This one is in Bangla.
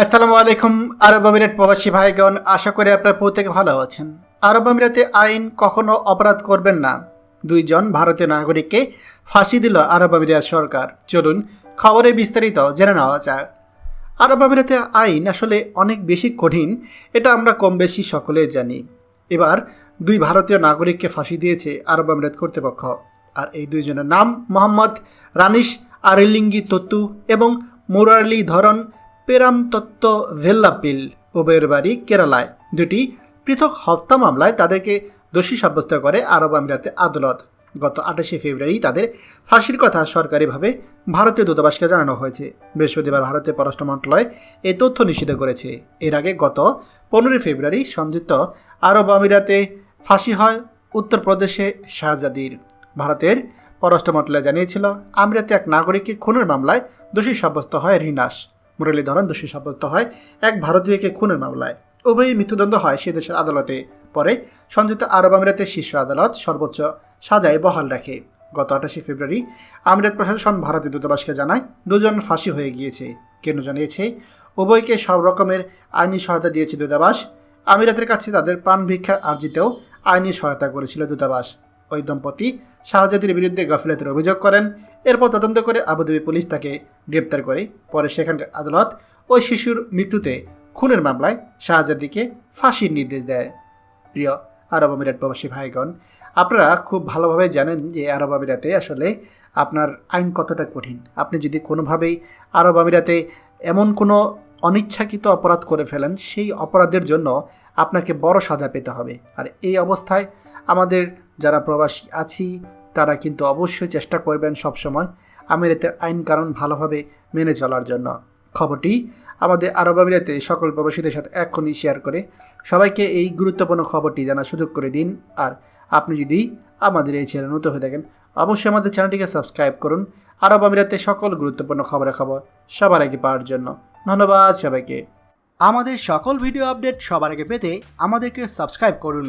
আসসালামু আলাইকুম, আরব আমিরাত প্রবাসী ভাইগণ, আশা করি আপনারা প্রত্যেকে ভালো আছেন। আরব আমিরাতে আইন কখনো অপরাধ করবেন না। দুইজন ভারতীয় নাগরিককে ফাঁসি দিল আরব আমিরাত সরকার। চলুন খবরে বিস্তারিত জেনে নেওয়া যাক। আরব আমিরাতে আইন আসলে অনেক বেশি কঠিন, এটা আমরা কম বেশি সকলে জানি। এবার দুই ভারতীয় নাগরিককে ফাঁসি দিয়েছে আরব আমিরাত কর্তৃপক্ষ। আর এই দুইজনের নাম মোহাম্মদ রানিশ আরিলিঙ্গি তত্তু এবং মুরালি ধরন পেরাম তত্ত্ব ভেল্লাপিল, উভয়ের বাড়ি কেরালায়। দুটি পৃথক হত্যা মামলায় তাদেরকে দোষী সাব্যস্ত করে আরব আমিরাতে আদালত। গত আঠাশে ফেব্রুয়ারি তাদের ফাঁসির কথা সরকারিভাবে ভারতীয় দূতাবাসকে জানানো হয়েছে। বৃহস্পতিবার ভারতের পররাষ্ট্র মন্ত্রণালয় এই তথ্য নিশ্চিত করেছে। এর আগে গত পনেরোই ফেব্রুয়ারি সংযুক্ত আরব আমিরাতে ফাঁসি হয় উত্তরপ্রদেশে শাহজাদির। ভারতের পররাষ্ট্র মন্ত্রণালয় জানিয়েছিল, আমিরাতে এক নাগরিককে খুনের মামলায় দোষী সাব্যস্ত হয় রিনাস। মুরলীধরন দোষী সাব্যস্ত হয় এক ভারতীয়কে খুনের মামলায়। উভয়ই মৃত্যুদণ্ড হয় সে দেশের আদালতে। পরে সংযুক্ত আরব আমিরাতের শীর্ষ আদালত সর্বোচ্চ সাজায় বহাল রাখে। গত আঠাশে ফেব্রুয়ারি আমিরাত প্রশাসন ভারতীয় দূতাবাসকে জানায়, দুজন ফাঁসি হয়ে গিয়েছে। কেন জানিয়েছে, উভয়কে সব রকমের আইনি সহায়তা দিয়েছে দূতাবাস। আমিরাতের কাছে তাদের প্রাণ ভিক্ষার আর্জিতেও আইনি সহায়তা করেছিল দূতাবাস। ওই দম্পতি শাহজাদির বিরুদ্ধে গাফিলাতের অভিযোগ করেন। এরপর তদন্ত করে আবুধাবি পুলিশ তাকে গ্রেপ্তার করে। পরে সেখানকার আদালত ওই শিশুর মৃত্যুতে খুনের মামলায় শাহজাদিকে ফাঁসির নির্দেশ দেয়। প্রিয় আরব আমিরাত প্রবাসী ভাইগণ, আপনারা খুব ভালোভাবে জানেন যে আরব আমিরাতে আসলে আপনার আইন কতটা কঠিন। আপনি যদি কোনোভাবেই আরব আমিরাতে এমন কোনো অনিচ্ছাকৃত অপরাধ করে ফেলেন, সেই অপরাধের জন্য আপনাকে বড় সাজা পেতে হবে। আর এই অবস্থায় আমাদের যারা প্রবাসী আছি, তারা কিন্তু অবশ্যই চেষ্টা করবেন সবসময় আমিরাতের আইন কারণ ভালোভাবে মেনে চলার জন্য। খবরটি আমাদের আরব আমিরাতে সকল প্রবাসীদের সাথে এখনই শেয়ার করে। সবাইকে এই গুরুত্বপূর্ণ খবরটি জানার সুযোগ করে দিন। আর আপনি যদি আমাদের এই চ্যানেল নতুন হয়ে থাকেন, অবশ্যই আমাদের চ্যানেলটিকে সাবস্ক্রাইব করুন। আরব আমিরাতে সকল গুরুত্বপূর্ণ খবরের খবর সবার আগে পাওয়ার জন্য। ধন্যবাদ সবাইকে। আমাদের সকল ভিডিও আপডেট সবার আগে পেতে আমাদেরকে সাবস্ক্রাইব করুন।